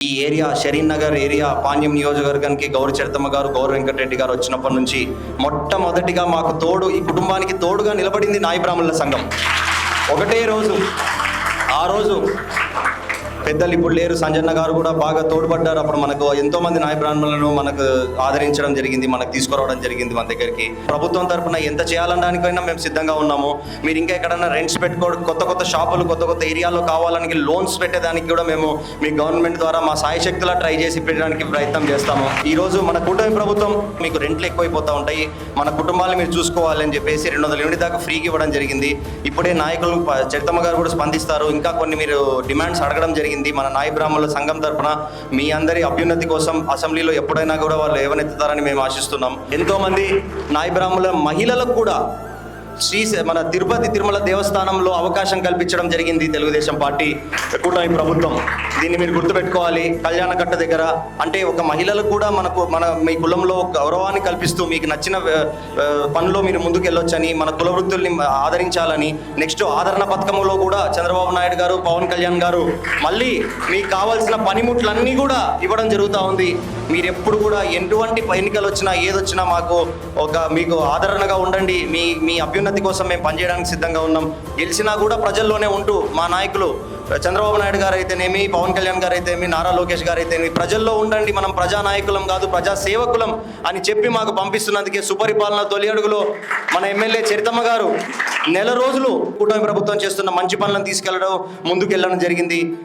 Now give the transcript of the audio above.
ఈ area Shareen Nagar area Panyam నియోజకవర్గానికి గౌరి చరితమ్మ గారు గౌరవ వెంకటరెడ్డి గారు వచ్చినప్పటి నుంచి మొట్టమొదటిగా మాకు తోడు ఈ కుటుంబానికి తోడుగా నిలబడింది నాయ బ్రాహ్మణుల సంఘం. ఒకటే రోజు ఆ రోజు పెద్దలు ఇప్పుడు లేరు. సంజన్న గారు కూడా బాగా తోడ్పడ్డారు. అప్పుడు మనకు ఎంతో మంది నాయ బ్రాహ్మణులను మనకు ఆదరించడం జరిగింది. మనకు తీసుకురావడం జరిగింది మన దగ్గరికి. ప్రభుత్వం తరఫున ఎంత చేయాలనడానికైనా మేము సిద్ధంగా ఉన్నాము. మీరు ఇంకా ఎక్కడైనా రెంట్స్ పెట్టుకోవడం కొత్త కొత్త షాపులు కొత్త కొత్త ఏరియాలో కావాలని లోన్స్ పెట్టేదానికి కూడా మేము మీ గవర్నమెంట్ ద్వారా మా సాయ శక్తులా ట్రై చేసి పెట్టడానికి ప్రయత్నం చేస్తాము. ఈ రోజు మన కూటమి ప్రభుత్వం మీకు రెంట్లు ఎక్కువైపోతూ ఉంటాయి. మన కుటుంబాలను మీరు చూసుకోవాలని చెప్పేసి రెండు వందల యూనిట్ దాకా ఫ్రీకి ఇవ్వడం జరిగింది. ఇప్పుడే నాయకులు చరితమ్మ గారు కూడా స్పందిస్తారు. ఇంకా కొన్ని మీరు డిమాండ్స్ అడగడం జరిగింది. మన నాయ బ్రాహ్మణుల సంఘం తరపున మీ అందరి అభ్యున్నతి కోసం అసెంబ్లీలో ఎప్పుడైనా కూడా వాళ్ళు ఏవనెత్తుతారని మేము ఆశిస్తున్నాం. ఎంతో మంది నాయ బ్రాహ్మణుల మహిళలకు కూడా శ్రీ మన తిరుపతి తిరుమల దేవస్థానంలో అవకాశం కల్పించడం జరిగింది తెలుగుదేశం పార్టీ. కూటమి ప్రభుత్వం. దీన్ని మీరు గుర్తుపెట్టుకోవాలి. కళ్యాణకట్ట దగ్గర. అంటే ఒక మహిళలకు కూడా మనకు మన మీ కులంలో గౌరవాన్ని కల్పిస్తూ మీకు నచ్చిన పనిలో మీరు ముందుకు వెళ్ళొచ్చని మన కుల వృత్తుల్ని ఆదరించాలని నెక్స్ట్ ఆదరణ పథకంలో కూడా చంద్రబాబు నాయుడు గారు పవన్ కళ్యాణ్ గారు మళ్ళీ మీకు కావాల్సిన పనిముట్లన్నీ కూడా ఇవ్వడం జరుగుతూ ఉంది. మీరు ఎప్పుడు కూడా ఎటువంటి ఎన్నికలు వచ్చినా ఏదొచ్చినా మాకు ఒక మీకు ఆదరణగా ఉండండి. మీ మీ అభ్యున్నతి కోసం మేము పనిచేయడానికి సిద్ధంగా ఉన్నాం. గెలిచినా కూడా ప్రజల్లోనే ఉంటూ మా నాయకులు చంద్రబాబు నాయుడు గారు అయితేనేమి పవన్ కళ్యాణ్ గారు అయితేనేమి నారా లోకేష్ గారు అయితేనేమి ప్రజల్లో ఉండండి మనం ప్రజా నాయకులం కాదు ప్రజా సేవకులం అని చెప్పి మాకు పంపిస్తున్నందుకే సుపరిపాలన తొలి అడుగులో మన ఎమ్మెల్యే చరితమ్మ గారు నెల రోజులు కూటమి ప్రభుత్వం చేస్తున్న మంచి పనులను తీసుకెళ్ళడం ముందుకెళ్ళడం జరిగింది.